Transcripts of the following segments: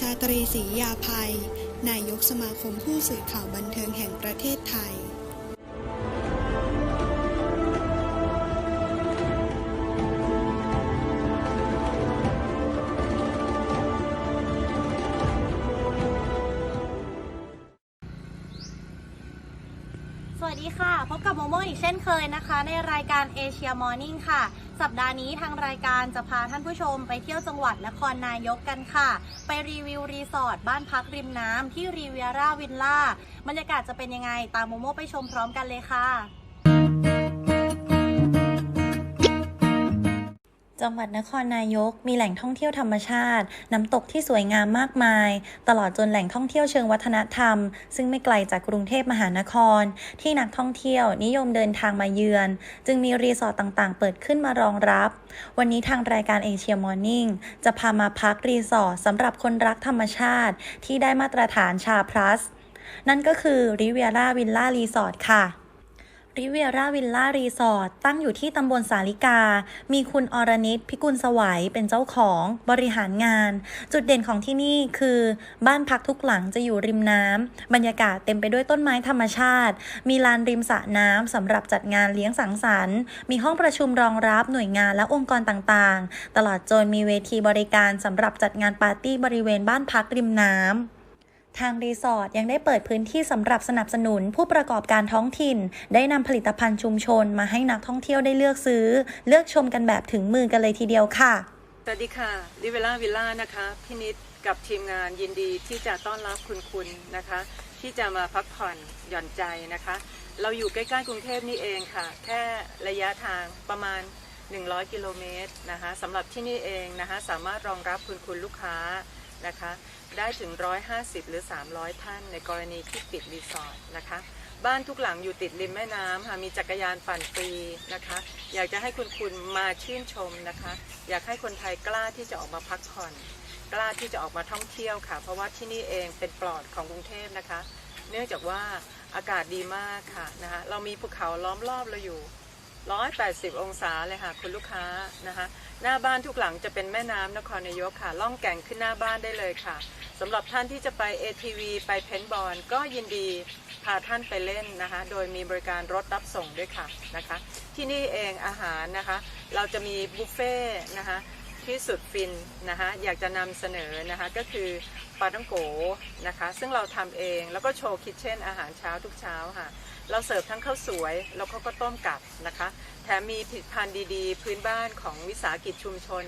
ชาตรีศรียาภัย นายกสมาคมผู้สื่อข่าวบันเทิงแห่งประเทศไทย ดีค่ะพบกับโมโมอีกเช่นเคยนะคะ ในรายการเอเชียมอร์นิ่งค่ะ สัปดาห์นี้ทางรายการจะพาท่านผู้ชมไปเที่ยวจังหวัดนครนายกกันค่ะ ไปรีวิวรีสอร์ทบ้านพักริมน้ำที่รีเวียร่าวิลล่าบรรยากาศจะเป็นยังไงตามโมโมไปชมพร้อมกันเลยค่ะ จังหวัดนครนายกมีแหล่งท่องเที่ยวธรรมชาติ น้ำตกที่สวยงามมากมาย ตลอดจนแหล่งท่องเที่ยวเชิงวัฒนธรรม ซึ่งไม่ไกลจากกรุงเทพมหานคร ที่นักท่องเที่ยวนิยมเดินทางมาเยือน จึงมีรีสอร์ทต่างๆ เปิดขึ้นมารองรับ วันนี้ทางรายการเอเชียมอร์นิ่งจะพามาพักรีสอร์ทสำหรับคนรักธรรมชาติ ที่ได้มาตรฐานชาพลัส นั่นก็คือริเวียร่าวิลล่ารีสอร์ทค่ะ ริเวียร่าวิลล่ารีสอร์ทตั้งอยู่ที่ตำบลสาลิกา มีคุณอรนิตพิกุลสวัยเป็นเจ้าของบริหารงาน จุดเด่นของที่นี่คือ บ้านพักทุกหลังจะอยู่ริมน้ำบรรยากาศเต็มไปด้วยต้นไม้ธรรมชาติ มีลานริมสระน้ำสำหรับจัดงานเลี้ยงสังสรรค์ มีห้องประชุมรองรับหน่วยงานและองค์กรต่างๆ ตลอดจนมีเวทีบริการสำหรับจัดงานปาร์ตี้บริเวณบ้านพักริมน้ำ ทางรีสอร์ทยังได้เปิดพื้นที่สำหรับสนับสนุนผู้ประกอบการท้องถิ่น ได้นำผลิตภัณฑ์ชุมชนมาให้นักท่องเที่ยวได้เลือกซื้อ เลือกชมกันแบบถึงมือกันเลยทีเดียวค่ะ สวัสดีค่ะลิเวล่าวิลล่านะคะพี่นิดกับทีมงานยินดีที่จะต้อนรับคุณคุณนะคะ ที่จะมาพักผ่อนหย่อนใจนะคะ เราอยู่ใกล้ๆกรุงเทพนี่เองค่ะ แค่ระยะทางประมาณ 100 กิโลเมตรนะคะสำหรับที่นี่เองนะคะ สามารถรองรับคุณคุณลูกค้านะคะ ได้ถึง 150 หรือ 300 ท่าน ในกรณีที่ปิดรีสอร์ทนะคะ บ้านทุกหลังอยู่ติดริมแม่น้ำค่ะมีจักรยานปั่นฟรีนะคะ อยากจะให้คุณคุณมาชื่นชมนะคะ อยากให้คนไทยกล้าที่จะออกมาพักผ่อน กล้าที่จะออกมาท่องเที่ยวค่ะ เพราะว่าที่นี่เองเป็นปลอดของกรุงเทพนะคะ เนื่องจากว่าอากาศดีมากค่ะนะคะเรามีภูเขาล้อมรอบเราอยู่ 180 องศาเลยค่ะคุณลูกค้านะคะหน้าบ้านทุกหลังจะเป็นแม่น้ำนครนายกค่ะ ล่องแก่งขึ้นหน้าบ้านได้เลยค่ะสำหรับท่านที่จะไป ATV ไปเพนบอลก็ยินดีพาท่านไปเล่นนะคะ โดยมีบริการรถรับส่งด้วยค่ะนะคะ ที่นี่เองอาหารนะคะ เราจะมีบุฟเฟ่ต์นะคะที่สุดฟินนะคะ อยากจะนำเสนอนะคะก็คือ ปลาต้องโกนะคะ ซึ่งเราทำเองแล้วก็โชว์คิทเช่นอาหารเช้าทุกเช้าค่ะ เราเสิร์ฟทั้งข้าวสวย แล้วก็ก็ต้มกับนะคะ แถมมีผลิตภัณฑ์ดีๆ พื้นบ้านของวิสาหกิจชุมชน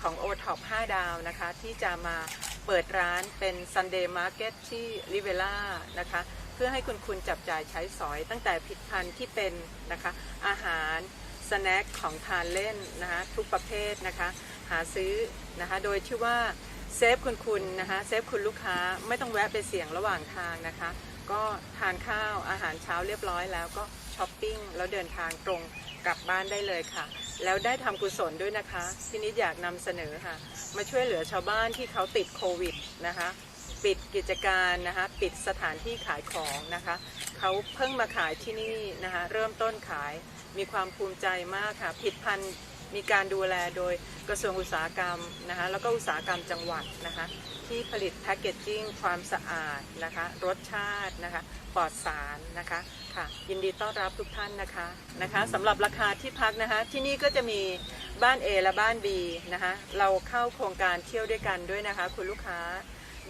ของ o t o p 5ดาวนะคะ ที่จะมาเปิดร้านเป็น Sunday Market ที่ริเวล่านะคะ เพื่อให้คุณคุณจับจ่ายใช้สอย ตั้งแต่ผลิตภัณฑ์ที่เป็นนะคะ อาหารสแน็คของทานเล่นนะคะทุกประเภทนะคะ หาซื้อนะคะ โดยที่ว่า เซฟคุณคุณนะคะเซฟคุณลูกค้าไม่ต้องแวะไปเสี่ยงระหว่างทางนะคะ ก็ทานข้าวอาหารเช้าเรียบร้อยแล้วก็ช้อปปิ้งแล้วเดินทางตรงกลับบ้านได้เลยค่ะ แล้วได้ทำกุศลด้วยนะคะ ที่นิดอยากนำเสนอค่ะ มาช่วยเหลือชาวบ้านที่เขาติดโควิดนะคะ ปิดกิจการนะคะ ปิดสถานที่ขายของนะคะ เขาเพิ่งมาขายที่นี่นะคะ เริ่มต้นขายมีความภูมิใจมากค่ะ ผิดพันธ มีการดูแลโดยกระทรวงอุตสาหกรรมนะคะแล้วก็อุตสาหกรรมจังหวัดนะคะที่ผลิตแพคเกจจิ้งความสะอาดนะคะรสชาตินะคะปลอดสารนะคะค่ะยินดีต้อนรับทุกท่านนะคะนะคะสำหรับราคาที่พักนะคะที่นี่ก็จะมีบ้าน A และบ้าน B นะคะเราเข้าโครงการเที่ยวด้วยกันด้วยนะคะ คุณลูกค้า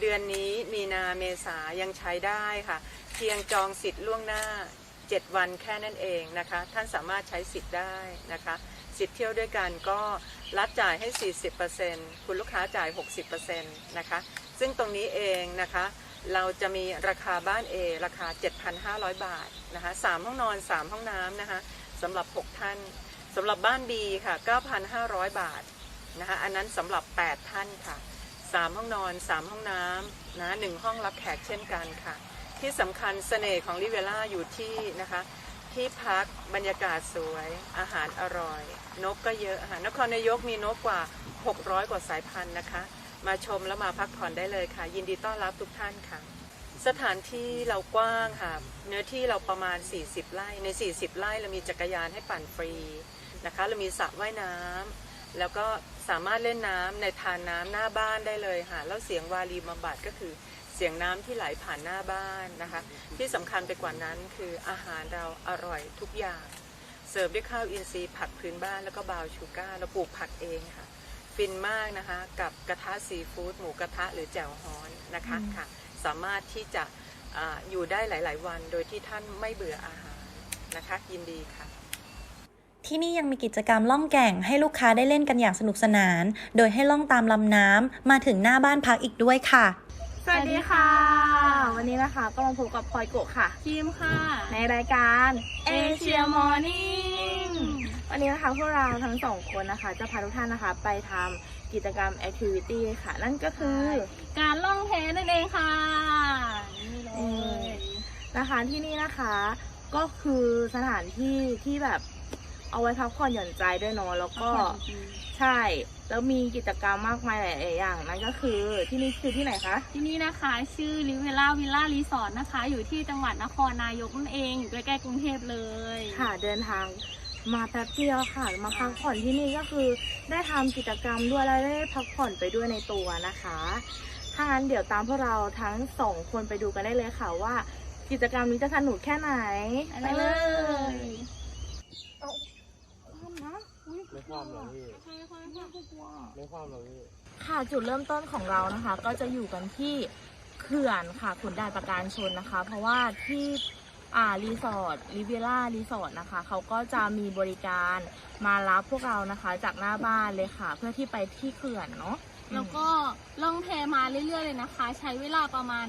เดือนนี้มีนาเมษายังใช้ได้ค่ะ เพียงจองสิทธิ์ล่วงหน้า 7 วันแค่นั้นเองนะคะ ท่านสามารถใช้สิทธิ์ได้นะคะ สิทธิ์เที่ยวด้วยกันก็รัดจ่ายให้ 40%คุณลูกค้าจ่าย 60%นะคะ ซึ่งตรงนี้เองนะคะ เราจะมีราคาบ้าน A ราคา 7,500 บาทนะคะ3ห้องนอน 3 ห้องน้ำนะคะสำหรับ 6 ท่านสำหรับบ้าน B ค่ะ 9,500 บาทนะคะอันนั้นสำหรับ 8 ท่านค่ะสามห้องนอนสามห้องน้ำนะหนึ่งห้องรับแขกเช่นกันค่ะ ที่สำคัญเสน่ห์ของลิเวล่าอยู่ที่นะคะที่พักบรรยากาศสวยอาหารอร่อย นกก็เยอะค่ะนครนายกมีนกกว่า 600 กว่าสายพันธุ์นะคะ มาชมแล้วมาพักผ่อนได้เลยค่ะ ยินดีต้อนรับทุกท่านค่ะ สถานที่เรากว้างค่ะ เนื้อที่เราประมาณ 40 ไร่ใน 40 ไร่เรามีจักรยานให้ปั่นฟรีนะคะ เรามีสระว่ายน้ำแล้วก็สามารถเล่นน้ำในทานน้ำหน้าบ้านได้เลยค่ะแล้วเสียงวารีบำบัดก็คือเสียงน้ำที่ไหลผ่านหน้าบ้านนะคะ ที่สำคัญไปกว่านั้นคืออาหารเราอร่อยทุกอย่าง เสิร์ฟด้วยข้าวอินทรีย์ผัดพื้นบ้านแล้วก็บราวน์ชูการ์เราปลูกผักเองค่ะ ฟินมากนะคะ กับกระทะซีฟู้ดหมูกระทะหรือแจ่วฮ้อนนะคะค่ะ สามารถที่จะอาอยู่ได้หลาย ๆ วันโดยที่ท่านไม่เบื่ออาหารนะคะยินดีค่ะที่นี่ยังมีกิจกรรมล่องแก่งให้ลูกค้าได้เล่นกันอย่างสนุกสนาน โดยให้ล่องตามลำน้ำมาถึงหน้าบ้านพักอีกด้วยค่ะ สวัสดีค่ะ วันนี้นะคะก็มาพบกับพลอยโกะค่ะ ทีมค่ะ ในรายการ Asia Morning วันนี้นะคะพวกเราทั้งสองคนนะคะ จะพาทุกท่านนะคะไปทำกิจกรรม activity ค่ะ นั่นก็คือ การล่องแพนั่นเองค่ะ นี่เลยนะคะที่นี่นะคะก็คือสถานที่ที่แบบเอาไว้พักผ่อนหย่อนใจด้วยเนาะแล้วก็ ใช่ แล้วมีกิจกรรมมากมายหลายๆอย่างนั่นก็คือที่นี่คือที่ไหนคะ ที่นี่นะคะชื่อลิเวล่าวิลล่ารีสอร์ทนะคะ อยู่ที่จังหวัดนครนายกนั่นเองอยู่ใกล้ๆกรุงเทพเลยค่ะ เดินทางมาแป๊บเดียวค่ะ มาพักผ่อนที่นี่ก็คือได้ทำกิจกรรมด้วยและได้พักผ่อนไปด้วยในตัวนะคะถ้างั้นเดี๋ยวตามพวกเราทั้งสองคนไปดูกันได้เลยค่ะว่า กิจกรรมนี้จะสนุกแค่ไหน ไปเลย ไม่ความหรอกพี่ไม่ความหรอกพี่ ค่ะจุดเริ่มต้นของเรานะคะ ก็จะอยู่กันที่เขื่อนค่ะขุนด่านประการชนนะคะ เพราะว่าที่อ่ารีสอร์ทริเวล่ารีสอร์ทนะคะเขาก็จะมีบริการมารับพวกเรานะคะ จากหน้าบ้านเลยค่ะ เพื่อที่ไปที่เขื่อนเนาะ แล้วก็ล่องแพมาเรื่อยๆเลยนะคะ ใช้เวลาประมาณ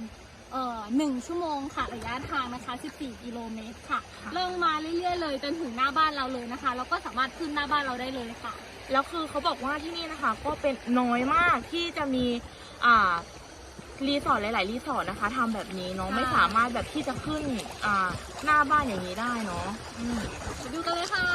เอ่อหนึ่งชั่วโมงค่ะระยะทางนะคะ 14 กิโลเมตรค่ะล่องมาเรื่อยๆเลยจนถึงหน้าบ้านเราเลยนะคะ แล้วก็สามารถขึ้นหน้าบ้านเราได้เลยค่ะ แล้วคือเขาบอกว่าที่นี่นะคะ ก็เป็นน้อยมากที่จะมีอ่ารีสอร์ทหลาย ๆ รีสอร์ทนะคะทำแบบนี้เนาะใช่ไม่สามารถแบบที่จะขึ้นอ่าหน้าบ้านอย่างนี้ได้เนาะอืมไปดูกันเลยค่ะ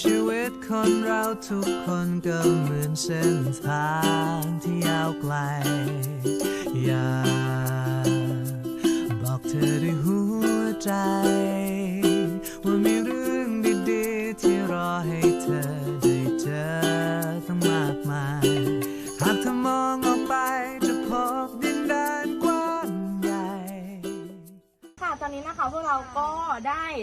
ชีวิตคนเราทุกคนก็เหมือนเส้นทางที่ยาวไกล อยากบอกเธอด้วยหัวใจ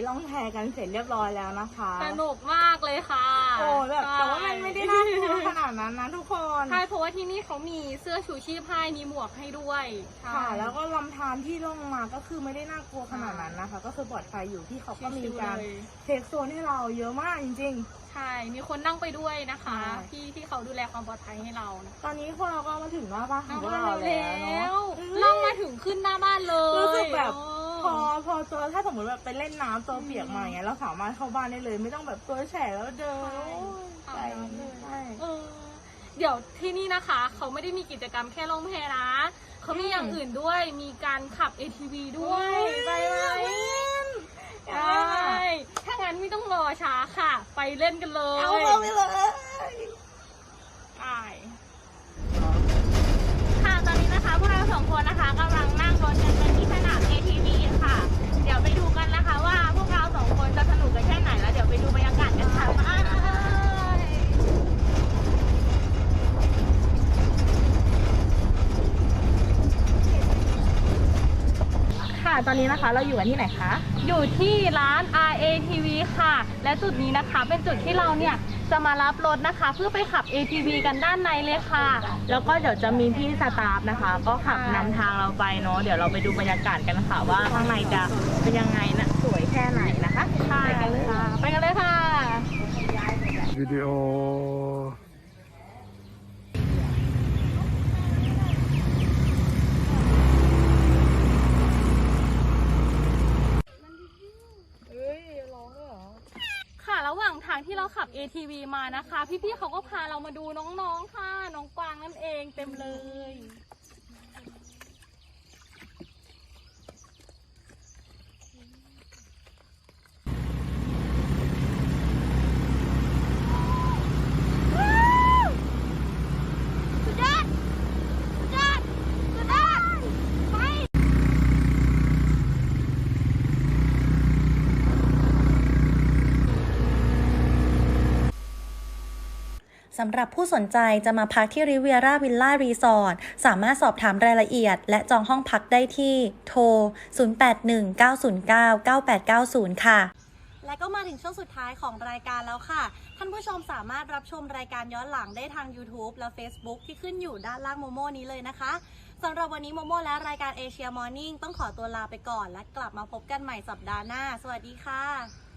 ล่องแพกันเสร็จเรียบร้อยแล้วนะคะสนุกมากเลยค่ะโอ้แบบแต่ว่ามันไม่ได้น่ากลัวขนาดนั้นนะทุกคนใช่เพราะว่าที่นี่เขามีเสื้อชูชีพให้มีหมวกให้ด้วยใช่ค่ะ แล้วก็ลำธารที่ลงมาก็คือไม่ได้น่ากลัวขนาดนั้นนะคะ ก็คือปลอดภัยอยู่ที่เขาก็มีการชิวๆเลยเทคโซนให้เราเยอะมากจริงใช่มีคนนั่งไปด้วยนะคะใช่ที่ที่เขาดูแลความปลอดภัยให้เรานะๆตอนนี้พวกเราก็มาถึงหน้าบ้านของพวกเราแล้แล้ววเนาะล่องมาถึงขึ้นหน้าบ้านเลยรู้สึกแบบโอ้ พอพอตัวถ้าสมมติแบบไปเล่นน้ำตัวเปียกมาอย่างเงี้ยเราสามารถเข้าบ้านได้เลย ไม่ต้องแบบตัวแฉะแล้วเดินใช่โอ้ยใจใช่เออเดี๋ยวที่นี่นะคะ เขาไม่ได้มีกิจกรรมแค่ล่องแพนะเขามีอย่างอื่นด้วยมีการขับ ATV ด้วยไปไหมใช่ถ้างั้นไม่ต้องรอช้าค่ะ ไปเล่นกันเลยเอาเข้าไปเลยไปค่ะตอนนี้นะคะพวกเราสองคนนะคะกำลังนั่งรถกันไปที่สนาม ATV ค่ะ เดี๋ยวไปดูกันนะคะว่าพวกเราสองคนจะสนุกกันแค่ไหนแล้วเดี๋ยวไปดูบรรยากาศกันค่ะไป ค่ะ ตอ นนี้นะคะ เราอยู่กันที่ไหนคะ อยู่ที่ร้าน RATV ค่ะ และจุดนี้นะคะเป็นจุดที่เราเนี่ยจะมารับรถนะคะ เพื่อไปขับ ATV กันด้านในเลยค่ะ แล้วก็เดี๋ยวจะมีพี่สตาฟนะคะ ก็ขับนำทางเราไปเนาะเดี๋ยวเราไปดูบรรยากาศกันค่ะว่าข้างในจะเป็นยังไงนะสวยแค่ไหนนะคะใช่ไปกันเลยค่ะ ไปกันเลยค่ะวิดีโอ งที่ เราขับ ATV มานะคะ พี่ๆเขาก็พาเรามาดูน้องๆค่ะ น้องกวางนั่นเองเต็มเลย สำหรับผู้สนใจจะมาพักที่ริเวียร่าวิลล่ารีสอร์ทสามารถสอบถามรายละเอียด และจองห้องพักได้ที่โทร 0819099890 ค่ะ และก็มาถึงช่วงสุดท้ายของรายการแล้วค่ะ ท่านผู้ชมสามารถรับชมรายการย้อนหลังได้ทาง YouTube และ Facebook ที่ขึ้นอยู่ด้านล่างโมโมนี้เลยนะคะสำหรับวันนี้โมโมและรายการเอเชียมอร์นิ่งต้องขอตัวลาไปก่อน และกลับมาพบกันใหม่สัปดาห์หน้า สวัสดีค่ะ